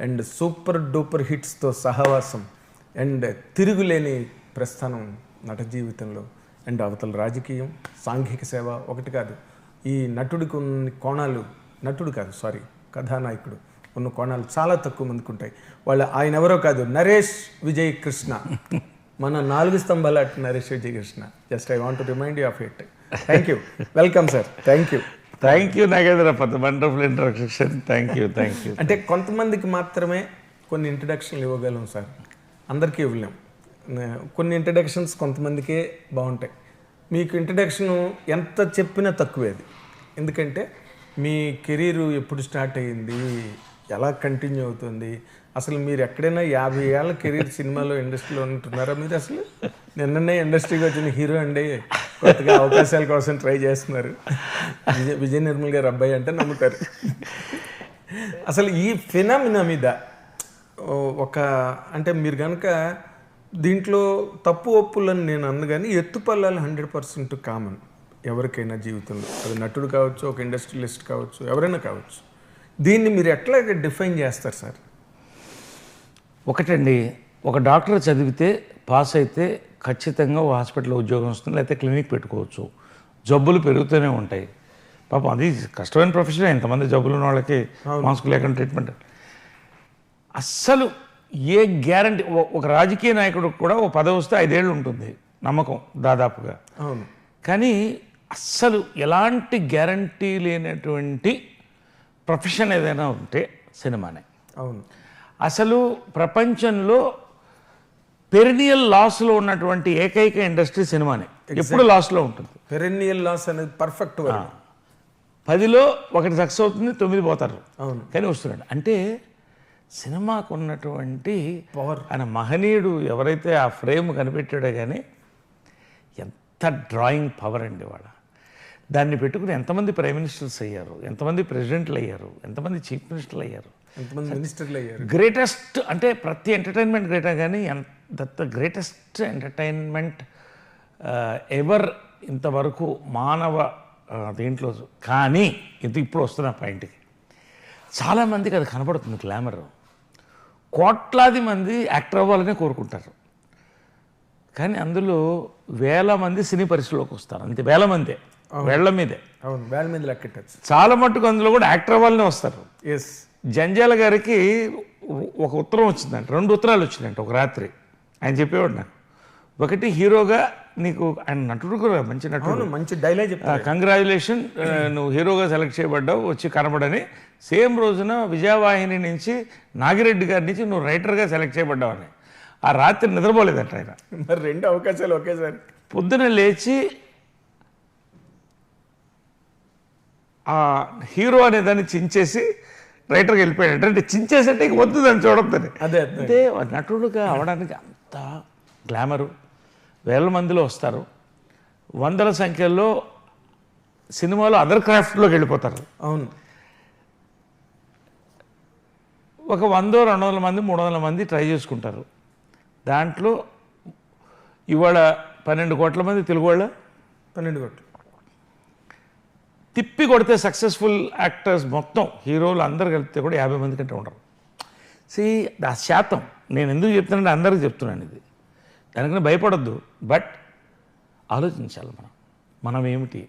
And super duper హిట్స్తో సహవాసం and తిరుగులేని ప్రస్థానం నట జీవితంలో. అండ్ అవతల రాజకీయం సాంఘిక సేవ ఒకటి కాదు. ఈ నటుడికి ఉన్న కోణాలు నటుడు కాదు సారీ కథానాయకుడు ఉన్న కోణాలు చాలా తక్కువ మందికి ఉంటాయి వాళ్ళు ఆయన ఎవరో కాదు నరేష్ విజయ్ కృష్ణ మన నాలుగు స్తంభాల Naresh Vijay Krishna just I want remind you of it. Thank you welcome sir. Thank you thank you Nagendra for the wonderful introduction thank you thank you అంటే కొంతమందికి మాత్రమే కొన్ని ఇంట్రడక్షన్లు ఇవ్వగలం సార్ అందరికీ ఇవ్వలేం. కొన్ని ఇంట్రడక్షన్స్ కొంతమందికే బాగుంటాయి. మీకు ఇంట్రడక్షన్ ఎంత చెప్పినా తక్కువే అది. ఎందుకంటే మీ కెరీర్ ఎప్పుడు స్టార్ట్ అయ్యింది ఎలా కంటిన్యూ అవుతుంది అసలు మీరు ఎక్కడైనా యాభై ఏళ్ళ కెరీర్ సినిమాలో ఇండస్ట్రీలో ఉంటున్నారా మీరు అసలు? నిన్ననే ఇండస్ట్రీకి వచ్చిన హీరో అండి. కొత్తగా అవకాశాల కోసం ట్రై చేస్తున్నారు. విజయ విజయ నిర్మల్ గారు అబ్బాయి అంటే నమ్ముతారు. అసలు ఈ ఫినామినా మీద ఒక అంటే మీరు కనుక దీంట్లో తప్పు ఒప్పులని నేను అన్ను కానీ ఎత్తుపల్లాలు హండ్రెడ్ పర్సెంట్ కామన్ ఎవరికైనా జీవితంలో. అది నటుడు కావచ్చు ఒక ఇండస్ట్రియలిస్ట్ కావచ్చు ఎవరైనా కావచ్చు. దీన్ని మీరు ఎట్లా డిఫైన్ చేస్తారు సార్? ఒకటండి ఒక డాక్టర్ చదివితే పాస్ అయితే ఖచ్చితంగా ఓ హాస్పిటల్లో ఉద్యోగం వస్తుంది లేకపోతే క్లినిక్ పెట్టుకోవచ్చు. జబ్బులు పెరుగుతూనే ఉంటాయి. పాపం అది కష్టమైన ప్రొఫెషన్ ఎంతమంది జబ్బులు ఉన్న వాళ్ళకి మాస్క్ లేకుండా ట్రీట్మెంట్. అస్సలు ఏ గ్యారంటీ ఒక రాజకీయ నాయకుడు కూడా ఓ పదవి వస్తే ఐదేళ్ళు ఉంటుంది నమ్మకం దాదాపుగా. అవును. కానీ అస్సలు ఎలాంటి గ్యారంటీ లేనటువంటి ప్రొఫెషన్ ఏదైనా ఉంటే సినిమానే. అవును. అసలు ప్రపంచంలో పెరినియల్ లాస్లో ఉన్నటువంటి ఏకైక ఇండస్ట్రీ సినిమానే. ఎప్పుడు లాస్లో ఉంటుంది? పెరెన్నియల్ లాస్ అనేది పర్ఫెక్ట్ పదిలో ఒకటి సక్సెస్ అవుతుంది తొమ్మిది పోతారు. అవును. కానీ వస్తున్నాడు. అంటే సినిమాకు ఉన్నటువంటి పవర్ ఆయన మహనీయుడు ఎవరైతే ఆ ఫ్రేమ్ కనిపెట్టాడో కానీ ఎంత డ్రాయింగ్ పవర్ అండి వాడ. దాన్ని పెట్టుకుని ఎంతమంది ప్రైమ్ మినిస్టర్స్ అయ్యారు ఎంతమంది ప్రెసిడెంట్లు అయ్యారు ఎంతమంది చీఫ్ మినిస్టర్లు అయ్యారు. ఎంతమంది మినిస్టర్లు అయ్యారు? గ్రేటెస్ట్ అంటే ప్రతి ఎంటర్టైన్మెంట్ గ్రేటర్ కానీ that the greatest entertainment ever ఇంతవరకు మానవ దీంట్లో కానీ ఇది ఇప్పుడు వస్తున్న పాయింట్కి చాలామందికి అది కనపడుతుంది గ్లామర్ కోట్లాది మంది యాక్టర్ అవ్వాలనే కోరుకుంటారు. కానీ అందులో వేల మంది సినీ పరిశ్రమలోకి వస్తారు. అంతే వేల మందే. వేళ్ళ మీదే. అవును వేల మీద లెక్కెట్టచ్చు చాలా మట్టుకు అందులో కూడా యాక్టర్ అవ్వాలనే వస్తారు. ఎస్ జంజాల గారికి ఒక ఉత్తరం వచ్చిందంట రెండు ఉత్తరాలు వచ్చినాయంట ఒక రాత్రి. ఆయన చెప్పేవాడు నాకు. ఒకటి హీరోగా నీకు ఆయన నటుడు కూడా మంచి నటుడు. మంచి డైలాగ్ కంగ్రాచులేషన్ నువ్వు హీరోగా సెలెక్ట్ చేయబడ్డావు వచ్చి కనబడని. సేమ్ రోజున విజయవాహిని నుంచి నాగిరెడ్డి గారి నుంచి నువ్వు రైటర్గా సెలెక్ట్ చేయబడ్డావని ఆ రాత్రి నిద్రపోలేదంట ఆయన. మరి రెండు అవకాశాలు ఒకేసారి. పొద్దున లేచి ఆ హీరో అనే దాన్ని చించేసి రైటర్కి వెళ్ళిపోయాడు. అంటే చించేసంటే ఇక వద్దు దాన్ని చూడొద్దని అదే అదే. అంటే నటుడుగా అవడానికి అంత గ్లామరు. వేల మందిలో వస్తారు. వందల సంఖ్యలో సినిమాలో అదర్ క్రాఫ్ట్లోకి వెళ్ళిపోతారు. అవును. ఒక వందో రెండు వందల మంది మూడు వందల మంది ట్రై చేసుకుంటారు. దాంట్లో ఇవాళ పన్నెండు కోట్ల మంది తెలుగు వాళ్ళ? పన్నెండు కోట్లు. తిప్పి కొడితే సక్సెస్ఫుల్ యాక్టర్స్ మొత్తం హీరోలు అందరు కలిపితే కూడా యాభై మంది కంటే ఉండరు. సి ఆ శాతం నేను ఎందుకు చెప్తున్నానంటే అందరికీ చెప్తున్నాను ఇది. దానికన్నా భయపడొద్దు. బట్ ఆలోచించాలి మనం. మనం ఏమిటి?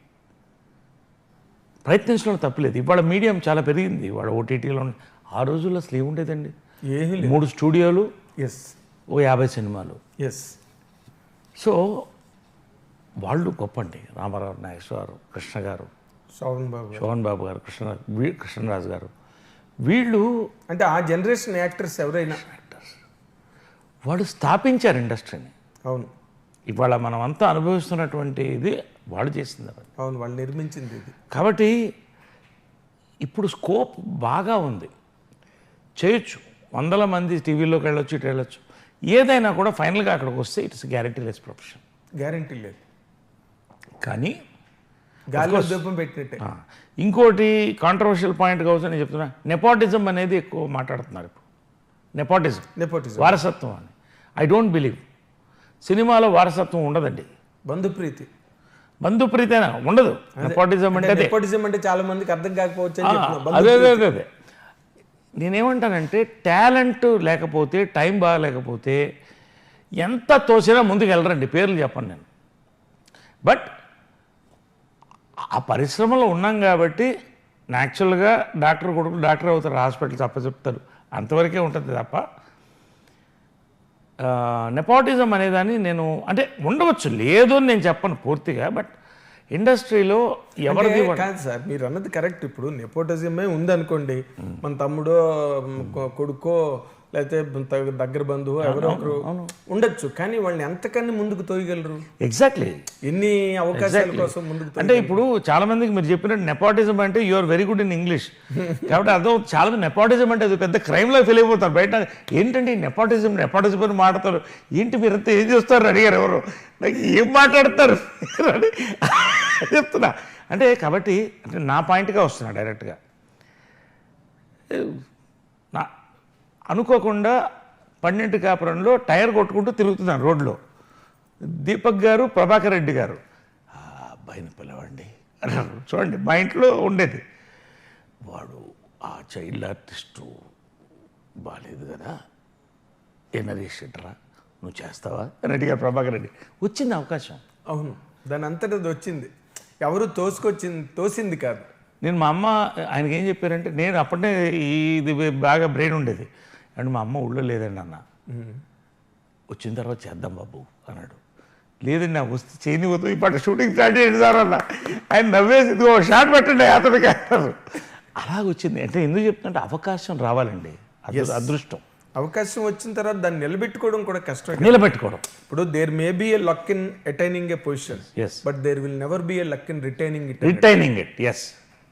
ప్రయత్నించడం తప్పలేదు ఇవాళ మీడియం చాలా పెరిగింది. ఇవాళ ఓటీటీలో ఆ రోజుల్లో అసలు ఏముండేదండి ఏమీ మూడు స్టూడియోలు ఎస్ ఓ యాభై సినిమాలు. ఎస్ సో వాళ్ళు గొప్పండి రామారావు నాగేశ్వరరావు కృష్ణ గారు. శ్రవణ్ బాబు. శోభన్ బాబు గారు కృష్ణ కృష్ణరాజు గారు. వీళ్ళు అంటే ఆ జనరేషన్ యాక్టర్స్ ఎవరైనా? వాళ్ళు స్థాపించారు ఇండస్ట్రీని. అవును. ఇవాళ మనం అంతా అనుభవిస్తున్నటువంటి ఇది వాళ్ళు చేసింది అవును వాళ్ళు నిర్మించింది ఇది. కాబట్టి ఇప్పుడు స్కోప్ బాగా ఉంది. చేయొచ్చు. వందల మంది టీవీలోకి వెళ్ళొచ్చు ఇటు వెళ్ళొచ్చు. ఏదైనా కూడా ఫైనల్గా అక్కడికి వస్తే it's guarantee less profession. Guarantee లేదు. కానీ గాలిలో దీపం పెట్టినట్టే. ఇంకోటి కాంట్రవర్షియల్ పాయింట్ కావచ్చు నేను చెప్తున్నా నెపాటిజం అనేది ఎక్కువ మాట్లాడుతున్నారు ఇప్పుడు. నెపాటిజం నెపోటిజం వారసత్వం అని. ఐ డోంట్ బిలీవ్ సినిమాలో వారసత్వం ఉండదండి. బంధుప్రీతి. బంధుప్రీతేనా? ఉండదు. నెపాటిజం అంటే నెపోటిజం అంటే చాలా మందికి అర్థం కాకపోవచ్చు అదే అదే అదే అదే. నేనేమంటానంటే టాలెంట్ లేకపోతే టైం బాగాలేకపోతే ఎంత తోసినా ముందుకు వెళ్ళరండి పేర్లు చెప్పను నేను. బట్ ఆ పరిశ్రమలో ఉన్నాం కాబట్టి యాక్చువల్గా డాక్టర్ కొడుకు డాక్టర్ అవుతారు హాస్పిటల్ తప్ప చెప్తారు. అంతవరకే ఉంటుంది తప్ప. నెపాటిజం అనేదాన్ని నేను అంటే ఉండవచ్చు లేదు అని నేను చెప్పను పూర్తిగా బట్ ఇండస్ట్రీలో ఎవరిది కాదు సార్ మీరు అన్నది కరెక్ట్. ఇప్పుడు నెపోటిజమే ఉంది అనుకోండి మన తమ్ముడో కొడుకో లేకపోతే దగ్గర బంధువు ఎవరో ఒకరు ఉండొచ్చు కానీ వాళ్ళని ఎంతకన్నా ముందుకు తోయగలరు? ఎగ్జాక్ట్లీ ఎన్ని అవకాశాల కోసం ముందుకు అంటే ఇప్పుడు చాలా మందికి మీరు చెప్పినట్టు నెపాటిజం అంటే you are very good in English కాబట్టి అర్థం చాలా మంది నెపాటిజం అంటే అది పెద్ద క్రైమ్లో ఫీల్ అయిపోతారు. బయట ఏంటంటే నెపాటిజం నెపాటిజం అని మాట్లాడతారు? ఏంటి మీరంతా ఏం చేస్తారు? అడిగారు ఎవరు? నాకు ఏం మాట్లాడతారు? చెప్తున్నా. అంటే కాబట్టి అంటే నా పాయింట్గా వస్తున్నా డైరెక్ట్గా అనుకోకుండా పన్నెండు కాపురంలో టైర్ కొట్టుకుంటూ తిరుగుతున్నాను రోడ్లో. దీపక్ గారు ప్రభాకర్ రెడ్డి గారు. "ఆ అబ్బాయిని పిలవండి. అన్నారు చూడండి మా ఇంట్లో ఉండేది. వాడు ఆ చైల్డ్ ఆర్టిస్టు బాగాలేదు కదా. ఏ నరేష్ నువ్వు చేస్తావా? అని అడిగారు ప్రభాకర్ రెడ్డి. వచ్చింది అవకాశం. అవును దాని అంతటా వచ్చింది. ఎవరు తోసుకొచ్చింది తోసింది కాదు. నేను మా అమ్మ ఆయనకి ఏం చెప్పారంటే నేను అప్పటినే ఇది బాగా బ్రెయిన్ ఉండేది. అండ్ మా అమ్మ ఊళ్ళో లేదండి అన్న వచ్చిన తర్వాత చేద్దాం బాబు అన్నాడు. లేదండి నా వస్తే చేయని పోతుంది ఇప్పుడు షూటింగ్ స్టార్ట్ చేయండి సార్ అన్న. ఆయన నవ్వేసి ఇదిగో షాట్ పెట్టండి అతనికి అన్నారు. అలాగ వచ్చింది. అంటే ఎందుకు చెప్తుంటే అవకాశం రావాలండి. అదృ- అదృష్టం. అవకాశం వచ్చిన తర్వాత దాన్ని నిలబెట్టుకోవడం కూడా కష్టం నిలబెట్టుకోవడం. ఇప్పుడు there may be a luck in attaining a position but there will never be a luck in retaining it retaining it yes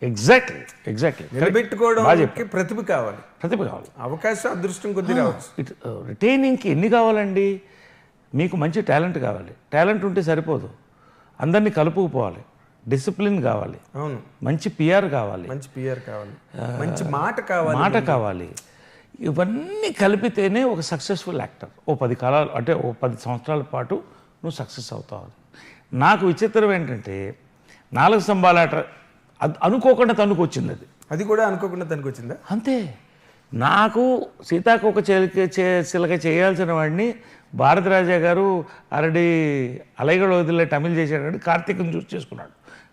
exactly exactly నిలబెట్టుకోవడానికి ప్రతిభ కావాలి. ప్రతిభ కావాలి. అవకాశం అదృష్టం కొద్ది రావచ్చు. ఇట్ రిటైనింగ్కి ఎన్ని కావాలండి? మీకు మంచి టాలెంట్ కావాలి. టాలెంట్ ఉంటే సరిపోదు. అందరినీ కలుపుకుపోవాలి. డిసిప్లిన్ కావాలి. అవును. మంచి పిఆర్ కావాలి. మంచి పిఆర్ కావాలి. మంచి మాట కావాలి మాట కావాలి. ఇవన్నీ కలిపితేనే ఒక సక్సెస్ఫుల్ యాక్టర్ ఓ పది కాలాలు అంటే ఓ పది సంవత్సరాల పాటు నువ్వు సక్సెస్ అవుతావు. నాకు విచిత్రం ఏంటంటే నాలుగు స్తంభాలాట అది అనుకోకుండా తనుకు వచ్చింది అది అది కూడా అనుకోకుండా తనకు వచ్చిందా అంతే. నాకు సీతాకోక చిలక చే- చిలక చేయాల్సిన వాడిని భారతరాజా గారు ఆల్రెడీ అలైగడ వదిలే తమిళ్ చేశాడు కార్తీక్ని చూస్ చేసుకున్నాడు.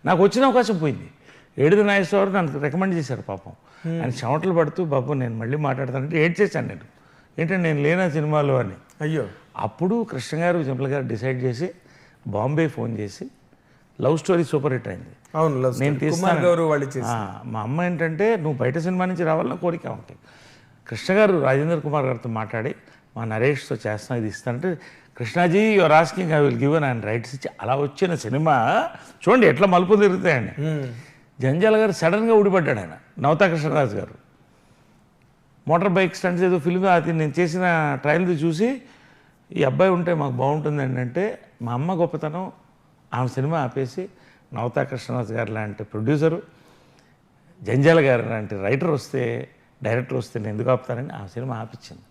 నాకు వచ్చిన అవకాశం పోయింది. ఏడుది నాగేశ్వరరావు నన్ను రికమెండ్ చేశారు పాపం. ఆయన చెమటలు పడుతూ బాబు నేను మళ్ళీ మాట్లాడతానంటే ఏడ్ చేశాను నేను. ఏంటంటే నేను లేనా సినిమాలో అని. అయ్యో. అప్పుడు కృష్ణ గారు జంపల గారు డిసైడ్ చేసి బాంబే ఫోన్ చేసి లవ్ స్టోరీ సూపర్ హిట్ అయింది. అవును లవ్ నేను ఆ, మా అమ్మ ఏంటంటే నువ్వు బయట సినిమా నుంచి రావాలన్న కోరిక ఉంటాయి కృష్ణ గారు రాజేంద్ర కుమార్ గారితో మాట్లాడి మా నరేష్తో చేస్తాను ఇది ఇస్తానంటే Krishnaji your asking I will give ఆయన రైట్స్ ఇచ్చి అలా వచ్చిన సినిమా చూడండి ఎట్లా మలుపు తిరుగుతాయండి. జంజాల గారు సడన్గా ఊడిపడ్డాడు ఆయన నవతా కృష్ణరాజు గారు. మోటార్ బైక్ స్టంట్స్ ఏదో ఫిల్మ్ అది నేను చేసిన ట్రయల్ చూసి ఈ అబ్బాయి ఉంటే మాకు బాగుంటుంది అంటే మా అమ్మ గొప్పతనం ఆమె సినిమా ఆపేసి నవతా కృష్ణరాజు గారు లాంటి ప్రొడ్యూసరు జంజాల గారు లాంటి రైటర్ వస్తే డైరెక్టర్ వస్తే నేను ఎందుకు ఆపుతానని ఆ సినిమా ఆపించింది.